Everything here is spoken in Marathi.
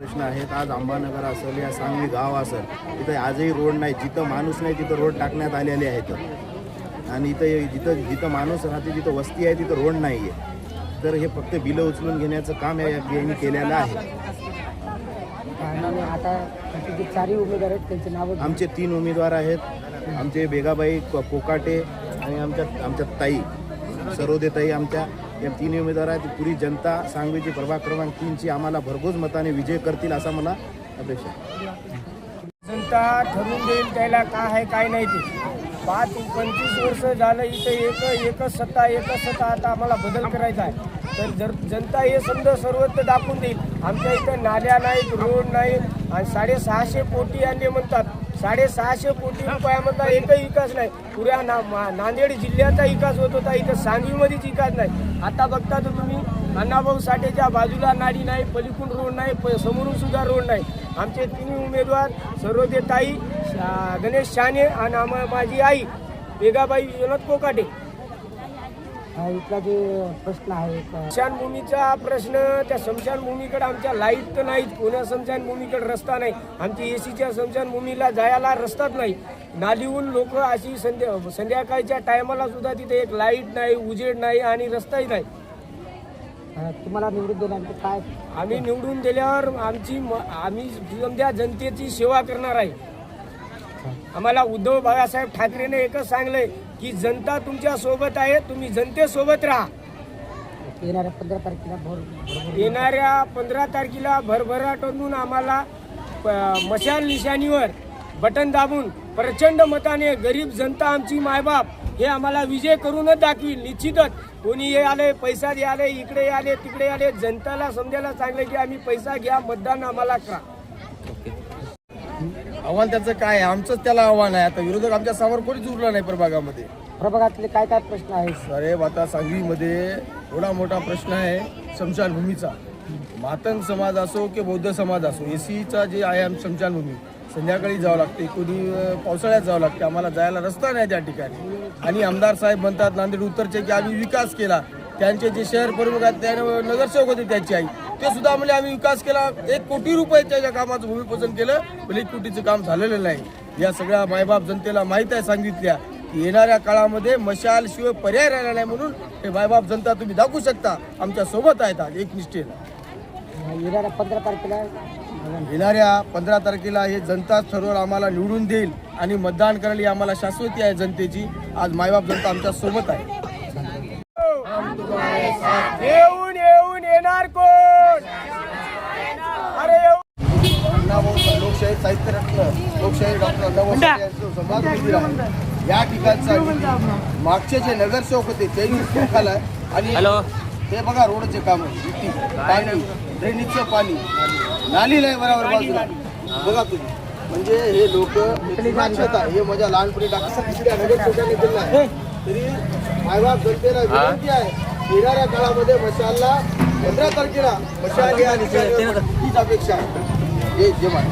प्रश्न आहेत. आज अंबानगर असेल या सांगली गाव असेल तिथं आजही रोड नाही जिथं माणूस नाही तिथं रोड टाकण्यात आलेले आहेत. आणि इथं जिथं जिथं माणूस राहते जिथं वस्ती आहे तिथं रोड नाही आहे तर हे फक्त बिलं उचलून घेण्याचं काम या यांनी केलेलं आहे. आमचे तीन उमेदवार आहेत. आमचे बेगाबाई कोकाटे आणि आमच्या आमच्या ताई सरोदे ताई आमच्या. या तीन उमेदवार आहेत. पुरी जनता सांगवीची प्रभाग क्रमांक तीनची आम्हाला भरघोस मताने विजय करतील असा मला अपेक्षा जनता ठरवून देईल त्याला काय आहे काय नाही ते. पाच पंचवीस वर्ष झालं इथं एक एकच सत्ता एकच सत्ता आता आम्हाला बदल करायचा आहे. तर जर जनता हे समजा सर्वत्र दाखवून देईल आमच्या इथं नाल्या नाहीत रोड नाही आणि साडेसहाशे कोटी आणले म्हणतात साडेसहाशे कोटी रुपयामधला एकही विकास नाही. पुऱ्या ना मा- नांदेड जिल्ह्याचा विकास होत होता इथं सांगलीमध्येच विकास नाही. आता बघता तर तुम्ही अण्णाभाऊ साठेच्या बाजूला नाडी नाही पलीकडून रोड नाही प- समोरून सुद्धा रोड नाही. आमचे तिन्ही उमेदवार सर्वदे ताई गणेश शाने आणि आम- माझी आई बेगाबाई विनोद कोकाटे. इथला जे प्रश्न आहे स्मशानभूमीचा प्रश्न त्या स्मशानभूमीकडे आमच्या लाइट तर नाहीत पुण्या स्मशानभूमीकडे रस्ता नाही. आमची एसीच्या स्मशानभूमीला जायला रस्ताच नाही. नालीहून लोक अशी संध्या संध्याकाळच्या टायमाला सुद्धा तिथे एक लाइट नाही उजेड नाही आणि रस्ताही नाही. तुम्हाला निवडून दिल्यानंतर काय? आम्ही निवडून दिल्यावर आमची आम्ही समजा जनतेची सेवा करणार आहे. आम्हाला उद्धव बाळासाहेब ठाकरेने एकच सांगलंय की जनता तुमच्यासोबत आहे तुम्ही जनतेसोबत राहा. येणाऱ्या पंधरा तारखेला भर भरभर येणाऱ्या पंधरा तारखेला भरभराटून आम्हाला प- मशाल निशाणीवर बटन दाबून प्रचंड मताने गरीब जनता आमची मायबाप हे आम्हाला विजय करूनच दाखवील निश्चितच कोणी हे आले पैसा दे आले इकडे आले तिकडे आले जनताला समजायला सांगलं की आम्ही पैसा घ्या मतदान आम्हाला करा. आव्हान त्याचं काय आहे? आमचंच त्याला आव्हान आहे. आता विरोधक आमच्यासमोर कोणीच उरलं नाही प्रभागामध्ये. प्रभागातले काय काय प्रश्न आहेत? अरे आता सांगलीमध्ये एवढा मोठा प्रश्न आहे स्मशानभूमीचा मातंग समाज असो की बौद्ध समाज असो एसीचा जे आहे आम स्मशानभूमी संध्याकाळी जावं लागते कोणी अं, पावसाळ्यात जावं लागते. आम्हाला जायला रस्ता नाही त्या ठिकाणी. आणि आमदार साहेब म्हणतात नांदेड उत्तरचे की आम्ही विकास केला. त्यांचे जे शहर प्रमुख आहेत त्याने नगरसेवक होते त्याची आई. ते सुद्धा म्हणजे आम्ही विकास केला एक कोटी रुपयाच्या या कामाचं भूमिपूजन केलं पण एक कोटीचं काम झालेलं नाही. या सगळ्या मायबाप जनतेला माहीत आहे सांगितल्या की येणाऱ्या काळामध्ये मशाल शिवाय पर्याय राहिला नाही म्हणून हे मायबाप जनता तुम्ही दाखवू शकता. आमच्यासोबत आहेत आज एक निष्ठेनं येणाऱ्या पंधरा तारखेला येणाऱ्या पंधरा तारखेला हे जनताच ठरवून आम्हाला निवडून देईल आणि मतदान करायला आम्हाला शाश्वती आहे जनतेची. आज मायबाप जनता आमच्यासोबत आहे. येऊन येऊन येणार कोण? अरे लोकशाही साहित्य रत्न लोकशाही डॉक्टर आहे या ठिकाणचा मागचे जे नगरसेवक होते खालाय आणि हे बघा रोडचे काम पाणी ड्रेनेजचं पाणी. नाली नाही बरोबर बाजूला. बघा तुम्ही. म्हणजे हे लोक हे माझ्या लहानपणी आहे. तरी मायबाप जनतेला विनंती आहे. येणाऱ्या काळामध्ये मशालला पंधरा तारखेला मशाल हीच अपेक्षा आहे. हे जे माय